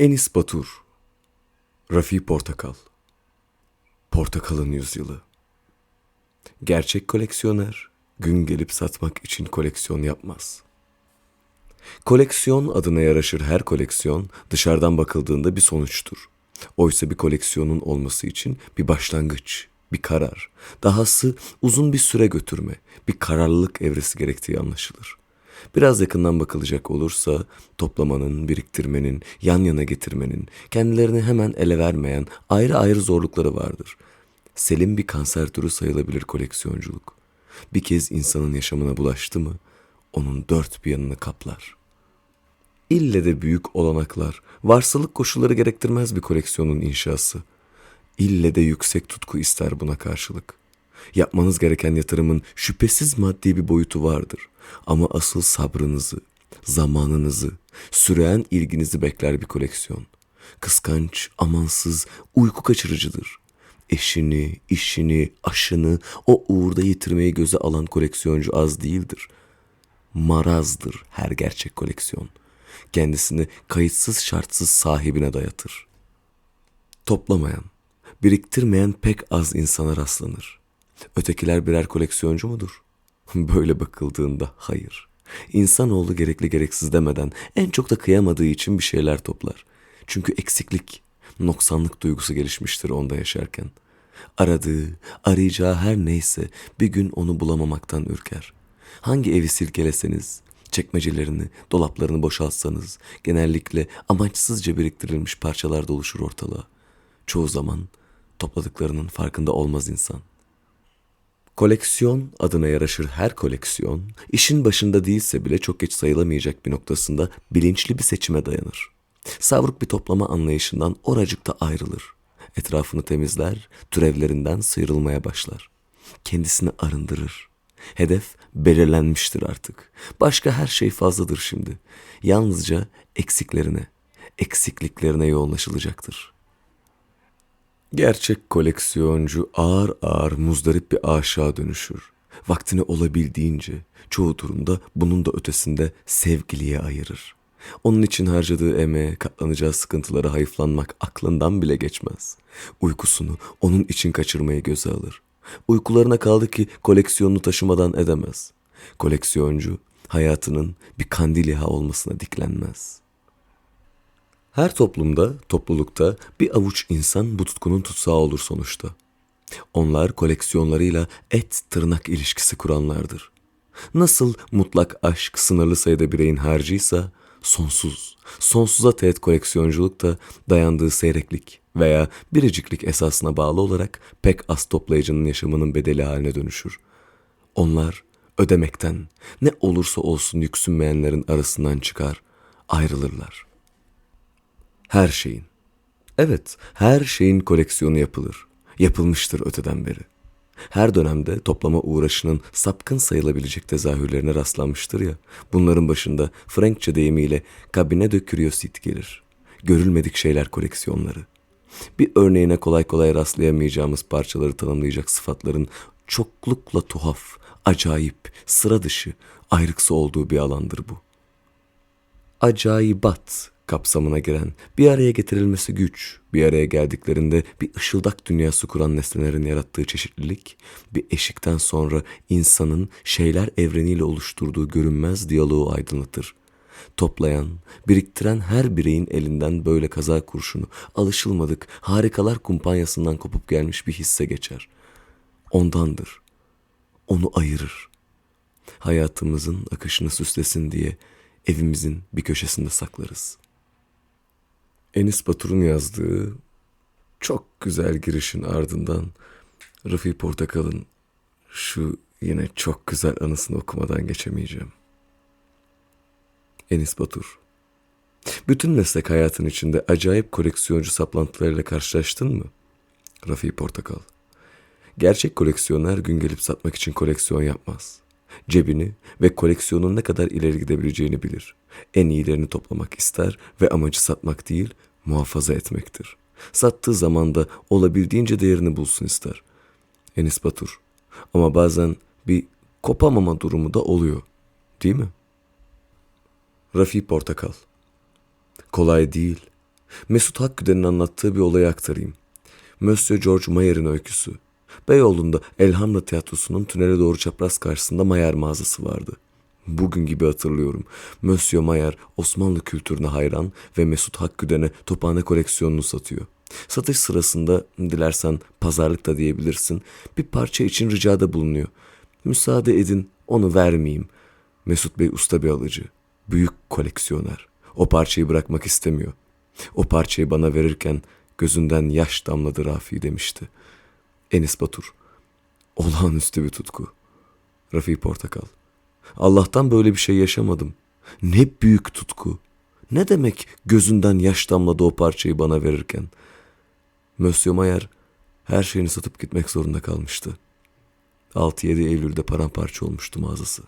Enis Batur Rafi Portakal Portakalın Yüzyılı Gerçek koleksiyoner gün gelip satmak için koleksiyon yapmaz. Koleksiyon adına yaraşır her koleksiyon dışarıdan bakıldığında bir sonuçtur. Oysa bir koleksiyonun olması için bir başlangıç, bir karar, dahası uzun bir süre götürme, bir kararlılık evresi gerektiği anlaşılır. Biraz yakından bakılacak olursa toplamanın, biriktirmenin, yan yana getirmenin, kendilerini hemen ele vermeyen ayrı ayrı zorlukları vardır. Selim bir kanser türü sayılabilir koleksiyonculuk. Bir kez insanın yaşamına bulaştı mı, onun dört bir yanını kaplar. İlle de büyük olanaklar, varsılık koşulları gerektirmez bir koleksiyonun inşası. İlle de yüksek tutku ister buna karşılık. Yapmanız gereken yatırımın şüphesiz maddi bir boyutu vardır. Ama asıl sabrınızı, zamanınızı, süreyen ilginizi bekler bir koleksiyon. Kıskanç, amansız, uyku kaçırıcıdır. Eşini, işini, aşını o uğurda yitirmeyi göze alan koleksiyoncu az değildir. Marazdır her gerçek koleksiyon. Kendisini kayıtsız şartsız sahibine dayatır. Toplamayan, biriktirmeyen pek az insana rastlanır. Ötekiler birer koleksiyoncu mudur? Böyle bakıldığında hayır. İnsanoğlu gerekli gereksiz demeden en çok da kıyamadığı için bir şeyler toplar. Çünkü eksiklik, noksanlık duygusu gelişmiştir onda yaşarken. Aradığı, arayacağı her neyse bir gün onu bulamamaktan ürker. Hangi evi silkeleseniz, çekmecelerini, dolaplarını boşaltsanız genellikle amaçsızca biriktirilmiş parçalar doluşur ortalığa. Çoğu zaman topladıklarının farkında olmaz insan. Koleksiyon adına yaraşır her koleksiyon, işin başında değilse bile çok geç sayılamayacak bir noktasında bilinçli bir seçime dayanır. Savruk bir toplama anlayışından oracıkta ayrılır. Etrafını temizler, türevlerinden sıyrılmaya başlar. Kendisini arındırır. Hedef belirlenmiştir artık. Başka her şey fazladır şimdi. Yalnızca eksiklerine, eksikliklerine yoğunlaşılacaktır.'' Gerçek koleksiyoncu ağır ağır muzdarip bir aşağı dönüşür. Vaktini olabildiğince, çoğu durumda bunun da ötesinde sevgiliye ayırır. Onun için harcadığı emeğe, katlanacağı sıkıntılara hayıflanmak aklından bile geçmez. Uykusunu onun için kaçırmayı göze alır. Uykularına kaldı ki koleksiyonunu taşımadan edemez. Koleksiyoncu hayatının bir kandiliha olmasına diklenmez.'' Her toplumda, toplulukta bir avuç insan bu tutkunun tutsağı olur sonuçta. Onlar koleksiyonlarıyla et tırnak ilişkisi kuranlardır. Nasıl mutlak aşk sınırlı sayıda bireyin harcıysa sonsuz, sonsuza teğet koleksiyonculuk da dayandığı seyreklik veya biriciklik esasına bağlı olarak pek az toplayıcının yaşamının bedeli haline dönüşür. Onlar ödemekten ne olursa olsun yüksünmeyenlerin arasından çıkar, ayrılırlar.'' Her şeyin. Evet, her şeyin koleksiyonu yapılır. Yapılmıştır öteden beri. Her dönemde toplama uğraşının sapkın sayılabilecek tezahürlerine rastlanmıştır ya. Bunların başında Frankçe deyimiyle kabine de curiosity gelir. Görülmedik şeyler koleksiyonları. Bir örneğine kolay kolay rastlayamayacağımız parçaları tanımlayacak sıfatların çoklukla tuhaf, acayip, sıra dışı, ayrıksı olduğu bir alandır bu. Acayibat kapsamına giren, bir araya getirilmesi güç, bir araya geldiklerinde bir ışıldak dünyası kuran nesnelerin yarattığı çeşitlilik, bir eşikten sonra insanın şeyler evreniyle oluşturduğu görünmez diyaloğu aydınlatır. Toplayan, biriktiren her bireyin elinden böyle kaza kurşunu, alışılmadık, harikalar kumpanyasından kopup gelmiş bir hisse geçer. Ondandır. Onu ayırır. Hayatımızın akışını süslesin diye evimizin bir köşesinde saklarız.'' Enis Batur'un yazdığı çok güzel girişin ardından Rıfı Portakal'ın şu yine çok güzel anısını okumadan geçemeyeceğim. Enis Batur Bütün meslek hayatın içinde acayip koleksiyoncu saplantılarıyla karşılaştın mı? Rafi Portakal Gerçek koleksiyoner gün gelip satmak için koleksiyon yapmaz. Cebini ve koleksiyonun ne kadar ileri gidebileceğini bilir. En iyilerini toplamak ister ve amacı satmak değil, muhafaza etmektir. Sattığı zaman da olabildiğince değerini bulsun ister. Enis Batur. Ama bazen bir kopamama durumu da oluyor. Değil mi? Rafi Portakal. Kolay değil. Mesut Hakküden'in anlattığı bir olayı aktarayım. Monsieur George Mayer'in öyküsü. Beyoğlu'nda Elhamra Tiyatrosu'nun tünele doğru çapraz karşısında Mayer mağazası vardı. Bugün gibi hatırlıyorum. Monsieur Mayer Osmanlı kültürüne hayran ve Mesut Hakküden'e tophane koleksiyonunu satıyor. Satış sırasında dilersen pazarlık da diyebilirsin bir parça için ricada bulunuyor. Müsaade edin onu vermeyeyim. Mesut Bey usta bir alıcı. Büyük koleksiyoner. O parçayı bırakmak istemiyor. O parçayı bana verirken gözünden yaş damladı Rafi demişti. Enis Batur. Olağanüstü bir tutku. Rafi Portakal. Allah'tan böyle bir şey yaşamadım. Ne büyük tutku. Ne demek gözünden yaş damladı o parçayı bana verirken. Monsieur Mayer her şeyini satıp gitmek zorunda kalmıştı. 6-7 Eylül'de paramparça olmuştu mağazası.